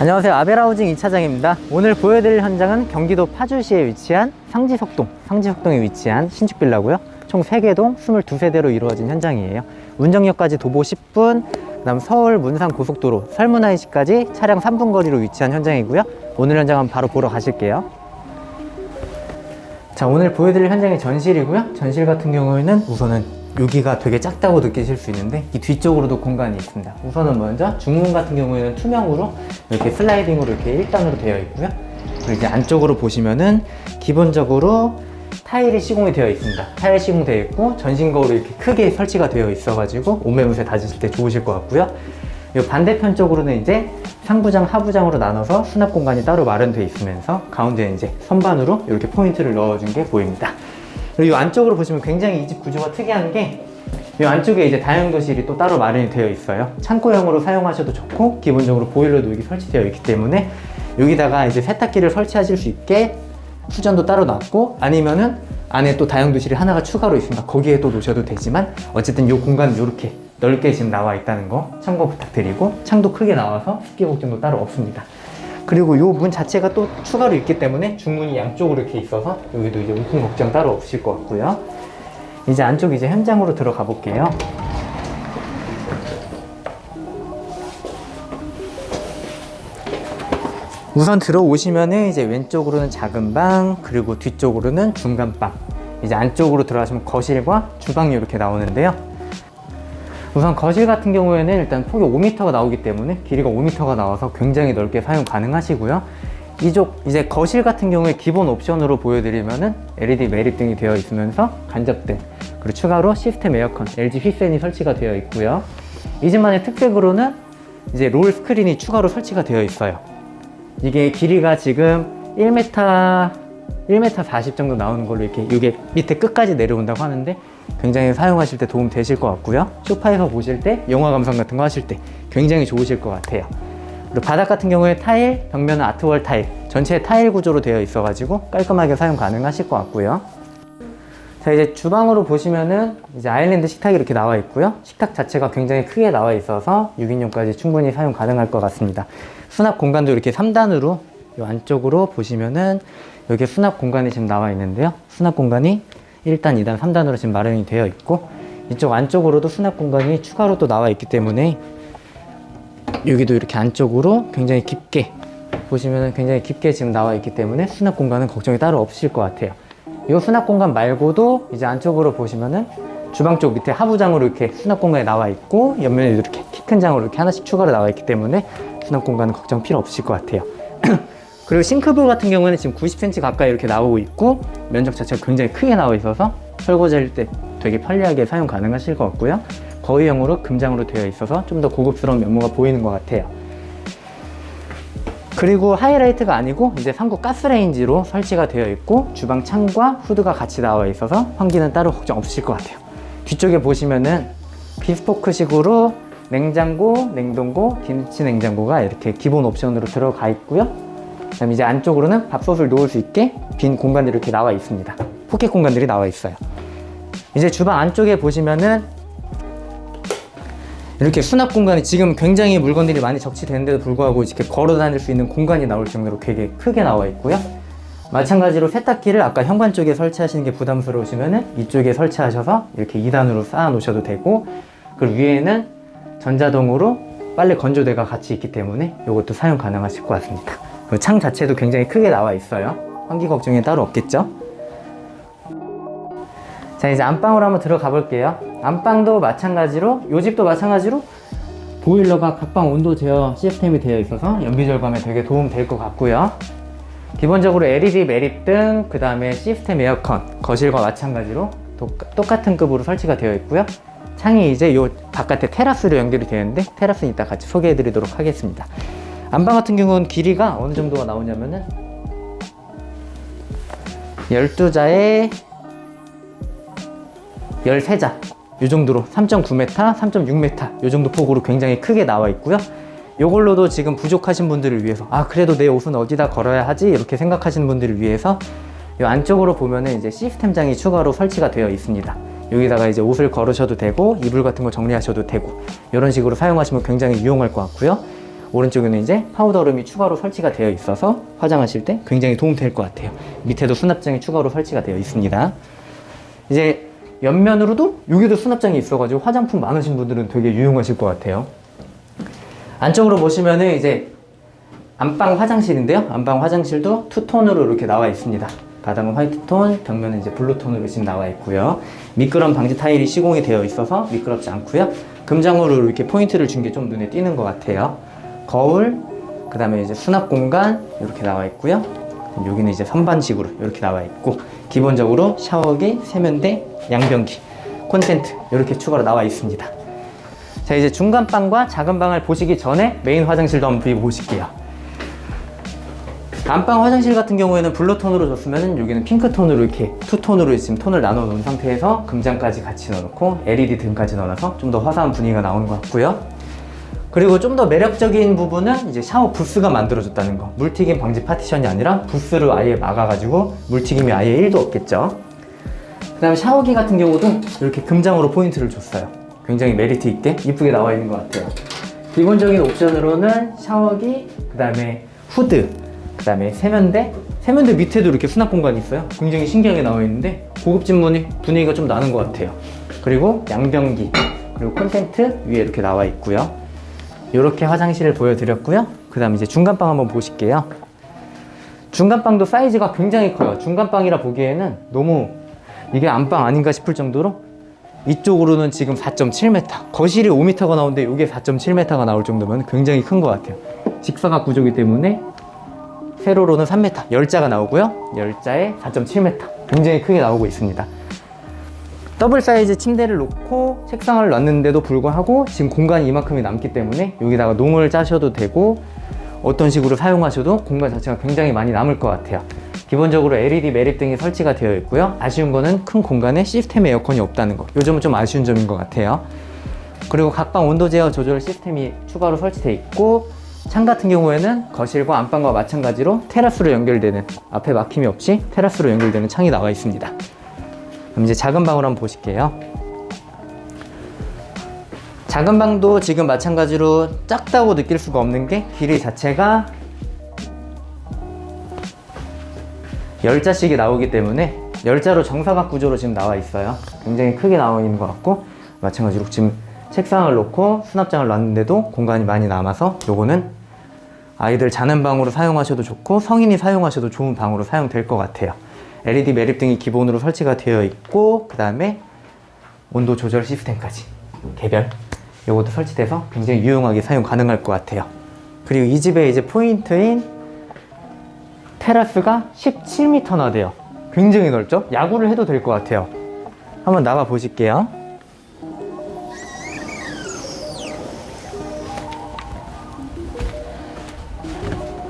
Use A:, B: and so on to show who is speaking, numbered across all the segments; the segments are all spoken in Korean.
A: 안녕하세요. 아베라우징 이차장입니다. 오늘 보여드릴 현장은 경기도 파주시에 위치한 상지석동 상지석동에 위치한 신축빌라고요. 총 3개 동 22세대로 이루어진 현장이에요. 운정역까지 도보 10분 그 다음 서울 문산 고속도로 설문IC까지 차량 3분 거리로 위치한 현장이고요. 오늘 현장 은 바로 보러 가실게요. 자 오늘 보여드릴 현장이 전실이고요. 전실 같은 경우에는 우선은 여기가 되게 작다고 느끼실 수 있는데 이 뒤쪽으로도 공간이 있습니다. 우선은 먼저 중문 같은 경우에는 투명으로 이렇게 슬라이딩으로 이렇게 1단으로 되어 있고요. 그리고 이제 안쪽으로 보시면은 기본적으로 타일이 시공이 되어 있습니다. 타일 시공되어 있고 전신 거울이 이렇게 크게 설치가 되어 있어 가지고 옷매무새 다지실 때 좋으실 것 같고요. 이 반대편 쪽으로는 이제 상부장, 하부장으로 나눠서 수납 공간이 따로 마련되어 있으면서 가운데에 이제 선반으로 이렇게 포인트를 넣어준 게 보입니다. 그리고 이 안쪽으로 보시면 굉장히 이 집 구조가 특이한 게 이 안쪽에 이제 다용도실이 또 따로 마련이 되어 있어요. 창고형으로 사용하셔도 좋고 기본적으로 보일러도 여기 설치되어 있기 때문에 여기다가 이제 세탁기를 설치하실 수 있게 수전도 따로 놨고 아니면은 안에 또 다용도실이 하나가 추가로 있으니까 거기에 또 놓으셔도 되지만 어쨌든 이 공간은 이렇게 넓게 지금 나와 있다는 거 참고 부탁드리고 창도 크게 나와서 습기 걱정도 따로 없습니다. 그리고 이 문 자체가 또 추가로 있기 때문에 중문이 양쪽으로 이렇게 있어서 여기도 이제 우풍 걱정 따로 없으실 것 같고요. 이제 안쪽 이제 현장으로 들어가 볼게요. 우선 들어오시면은 이제 왼쪽으로는 작은 방, 그리고 뒤쪽으로는 중간 방. 이제 안쪽으로 들어가시면 거실과 주방이 이렇게 나오는데요. 우선 거실 같은 경우에는 일단 폭이 5m가 나오기 때문에 길이가 5m가 나와서 굉장히 넓게 사용 가능하시고요. 이쪽 이제 거실 같은 경우에 기본 옵션으로 보여드리면은 LED 매립등이 되어 있으면서 간접등 그리고 추가로 시스템 에어컨 LG 휘센이 설치가 되어 있고요. 이 집만의 특색으로는 이제 롤 스크린이 추가로 설치가 되어 있어요. 이게 길이가 지금 1m 1m 40 정도 나오는 걸로 이렇게 이게 밑에 끝까지 내려온다고 하는데 굉장히 사용하실 때 도움 되실 것 같고요. 소파에서 보실 때 영화 감상 같은 거 하실 때 굉장히 좋으실 것 같아요. 그리고 바닥 같은 경우에 타일, 벽면은 아트월 타일, 전체 타일 구조로 되어 있어가지고 깔끔하게 사용 가능하실 것 같고요. 자 이제 주방으로 보시면은 이제 아일랜드 식탁이 이렇게 나와 있고요. 식탁 자체가 굉장히 크게 나와 있어서 6인용까지 충분히 사용 가능할 것 같습니다. 수납 공간도 이렇게 3단으로 이 안쪽으로 보시면은 여기 수납 공간이 지금 나와 있는데요. 수납 공간이 1단, 2단, 3단으로 지금 마련이 되어 있고 이쪽 안쪽으로도 수납 공간이 추가로 또 나와 있기 때문에 여기도 이렇게 안쪽으로 굉장히 깊게 보시면은 굉장히 깊게 지금 나와 있기 때문에 수납 공간은 걱정이 따로 없으실 것 같아요. 이 수납 공간 말고도 이제 안쪽으로 보시면은 주방 쪽 밑에 하부장으로 이렇게 수납 공간이 나와 있고 옆면에 이렇게 키 큰 장으로 이렇게 하나씩 추가로 나와 있기 때문에 수납 공간은 걱정 필요 없으실 것 같아요. 그리고 싱크볼 같은 경우는 지금 90cm 가까이 이렇게 나오고 있고 면적 자체가 굉장히 크게 나와 있어서 설거지할 때 되게 편리하게 사용 가능하실 것 같고요. 거위형으로 금장으로 되어 있어서 좀 더 고급스러운 면모가 보이는 것 같아요. 그리고 하이라이트가 아니고 이제 상구 가스레인지로 설치가 되어 있고 주방 창과 후드가 같이 나와 있어서 환기는 따로 걱정 없으실 것 같아요. 뒤쪽에 보시면은 비스포크식으로 냉장고, 냉동고, 김치 냉장고가 이렇게 기본 옵션으로 들어가 있고요. 그다음 이제 안쪽으로는 밥솥을 놓을 수 있게 빈 공간들이 이렇게 나와 있습니다. 포켓 공간들이 나와 있어요. 이제 주방 안쪽에 보시면은 이렇게 수납 공간이 지금 굉장히 물건들이 많이 적치되는데도 불구하고 이렇게 걸어 다닐 수 있는 공간이 나올 정도로 되게 크게 나와 있고요. 마찬가지로 세탁기를 아까 현관 쪽에 설치하시는 게 부담스러우시면은 이쪽에 설치하셔서 이렇게 2단으로 쌓아 놓으셔도 되고 그리고 위에는 전자동으로 빨래 건조대가 같이 있기 때문에 이것도 사용 가능하실 것 같습니다. 그리고 창 자체도 굉장히 크게 나와 있어요. 환기 걱정이 따로 없겠죠? 자 이제 안방으로 한번 들어가 볼게요 안방도 마찬가지로 요 집도 마찬가지로 보일러가 각방 온도 제어 시스템이 되어 있어서 연비 절감에 되게 도움 될 것 같고요 기본적으로 LED 매립등 그 다음에 시스템 에어컨 거실과 마찬가지로 똑- 똑같은 급으로 설치가 되어 있고요 창이 이제 요 바깥에 테라스로 연결이 되는데 테라스는 이따 같이 소개해 드리도록 하겠습니다 안방 같은 경우는 길이가 어느 정도가 나오냐면은 12자에 13자 이 정도로 3.9m, 3.6m 이 정도 폭으로 굉장히 크게 나와 있고요. 이걸로도 지금 부족하신 분들을 위해서 아 그래도 내 옷은 어디다 걸어야 하지 이렇게 생각하시는 분들을 위해서 이 안쪽으로 보면은 이제 시스템장이 추가로 설치가 되어 있습니다. 여기다가 이제 옷을 걸으셔도 되고 이불 같은 거 정리하셔도 되고 이런 식으로 사용하시면 굉장히 유용할 것 같고요. 오른쪽에는 이제 파우더룸이 추가로 설치가 되어 있어서 화장하실 때 굉장히 도움될 것 같아요. 밑에도 수납장이 추가로 설치가 되어 있습니다. 이제 옆면으로도 여기도 수납장이 있어가지고 화장품 많으신 분들은 되게 유용하실 것 같아요. 안쪽으로 보시면은 이제 안방 화장실인데요. 안방 화장실도 투톤으로 이렇게 나와 있습니다. 바닥은 화이트톤, 벽면은 이제 블루톤으로 지금 나와 있고요. 미끄럼 방지 타일이 시공이 되어 있어서 미끄럽지 않고요. 금장으로 이렇게 포인트를 준 게 좀 눈에 띄는 것 같아요. 거울, 그 다음에 이제 수납 공간 이렇게 나와 있고요. 여기는 이제 선반식으로 이렇게 나와 있고 기본적으로 샤워기, 세면대, 양변기, 콘센트 이렇게 추가로 나와 있습니다. 자 이제 중간 방과 작은 방을 보시기 전에 메인 화장실도 한번 보실게요. 안방 화장실 같은 경우에는 블루톤으로 줬으면 여기는 핑크톤으로 이렇게 투톤으로 지금 톤을 나눠 놓은 상태에서 금장까지 같이 넣어놓고 LED 등까지 넣어놔서 좀 더 화사한 분위기가 나오는 것 같고요. 그리고 좀 더 매력적인 부분은 이제 샤워 부스가 만들어졌다는 거. 물튀김 방지 파티션이 아니라 부스를 아예 막아가지고 물튀김이 아예 1도 없겠죠. 그 다음에 샤워기 같은 경우도 이렇게 금장으로 포인트를 줬어요. 굉장히 메리트 있게 이쁘게 나와 있는 것 같아요. 기본적인 옵션으로는 샤워기, 그 다음에 후드, 그 다음에 세면대, 세면대 밑에도 이렇게 수납 공간이 있어요. 굉장히 신기하게 나와 있는데 고급진 분위, 분위기가 좀 나는 것 같아요. 그리고 양변기, 그리고 콘센트 위에 이렇게 나와 있고요. 이렇게 화장실을 보여드렸고요. 그 다음 이제 중간방 한번 보실게요. 중간방도 사이즈가 굉장히 커요. 중간방이라 보기에는 너무 이게 안방 아닌가 싶을 정도로 이쪽으로는 지금 4.7m, 거실이 5m가 나오는데 이게 4.7m가 나올 정도면 굉장히 큰 것 같아요. 직사각 구조기 때문에 세로로는 3m, 열자가 나오고요. 열자에 4.7m, 굉장히 크게 나오고 있습니다. 더블 사이즈 침대를 놓고 책상을 놨는데도 불구하고 지금 공간이 이만큼이 남기 때문에 여기다가 농을 짜셔도 되고 어떤 식으로 사용하셔도 공간 자체가 굉장히 많이 남을 것 같아요. 기본적으로 LED 매립등이 설치가 되어 있고요. 아쉬운 거는 큰 공간에 시스템 에어컨이 없다는 거. 요 점은 좀 아쉬운 점인 것 같아요. 그리고 각방 온도 제어 조절 시스템이 추가로 설치되어 있고 창 같은 경우에는 거실과 안방과 마찬가지로 테라스로 연결되는 앞에 막힘이 없이 테라스로 연결되는 창이 나와 있습니다. 그럼 이제 작은 방으로 한번 보실게요. 작은 방도 지금 마찬가지로 작다고 느낄 수가 없는 게 길이 자체가 열자씩이 나오기 때문에 열자로 정사각 구조로 지금 나와 있어요. 굉장히 크게 나와 있는 것 같고 마찬가지로 지금 책상을 놓고 수납장을 놨는데도 공간이 많이 남아서 요거는 아이들 자는 방으로 사용하셔도 좋고 성인이 사용하셔도 좋은 방으로 사용될 것 같아요. LED 매립등이 기본으로 설치가 되어 있고 그 다음에 온도 조절 시스템까지 개별 요것도 설치돼서 굉장히 유용하게 사용 가능할 것 같아요. 그리고 이 집의 이제 포인트인 테라스가 17m나 돼요. 굉장히 넓죠? 야구를 해도 될 것 같아요. 한번 나가 보실게요.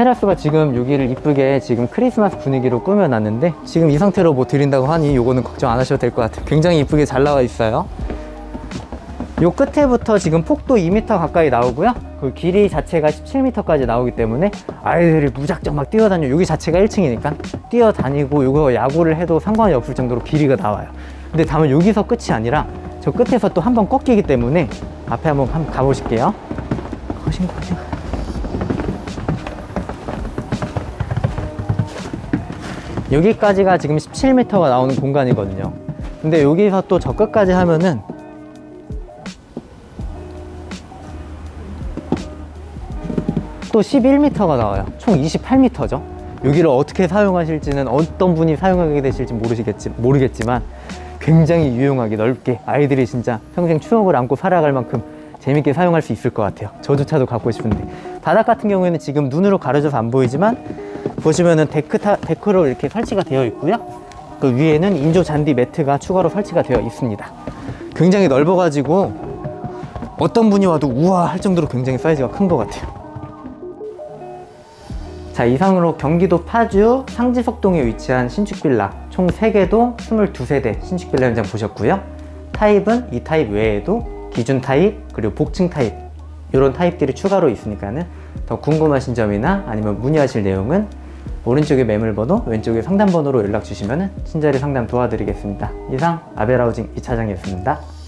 A: 테라스가 지금 여기를 이쁘게 지금 크리스마스 분위기로 꾸며놨는데 지금 이 상태로 뭐 드린다고 하니 요거는 걱정 안 하셔도 될 것 같아요. 굉장히 이쁘게 잘 나와 있어요. 요 끝에부터 지금 폭도 2m 가까이 나오고요. 그 길이 자체가 17m까지 나오기 때문에 아이들이 무작정 막 뛰어다녀. 여기 자체가 1층이니까 뛰어다니고 이거 야구를 해도 상관이 없을 정도로 길이가 나와요. 근데 다만 여기서 끝이 아니라 저 끝에서 또 한 번 꺾이기 때문에 앞에 한번 한번 가보실게요. 거신 거신. 여기까지가 지금 17m가 나오는 공간이거든요. 근데 여기서 또 저 끝까지 하면은 또 11m가 나와요. 총 28m죠. 여기를 어떻게 사용하실지는 어떤 분이 사용하게 되실지 모르시겠지, 모르겠지만 굉장히 유용하게 넓게 아이들이 진짜 평생 추억을 안고 살아갈 만큼 재밌게 사용할 수 있을 것 같아요. 저조차도 갖고 싶은데. 바닥 같은 경우에는 지금 눈으로 가려져서 안 보이지만 보시면은 데크 타, 데크로 이렇게 설치가 되어 있고요. 그 위에는 인조 잔디 매트가 추가로 설치가 되어 있습니다. 굉장히 넓어가지고 어떤 분이 와도 우와 할 정도로 굉장히 사이즈가 큰 것 같아요. 자 이상으로 경기도 파주 상지석동에 위치한 신축 빌라 총 3개도 22세대 신축 빌라 현장 보셨고요. 타입은 이 타입 외에도 기준 타입 그리고 복층 타입 이런 타입들이 추가로 있으니까는 더 궁금하신 점이나 아니면 문의하실 내용은 오른쪽에 매물번호 왼쪽에 상담번호로 연락 주시면 친절히 상담 도와드리겠습니다. 이상 아벨하우징 이차장이었습니다.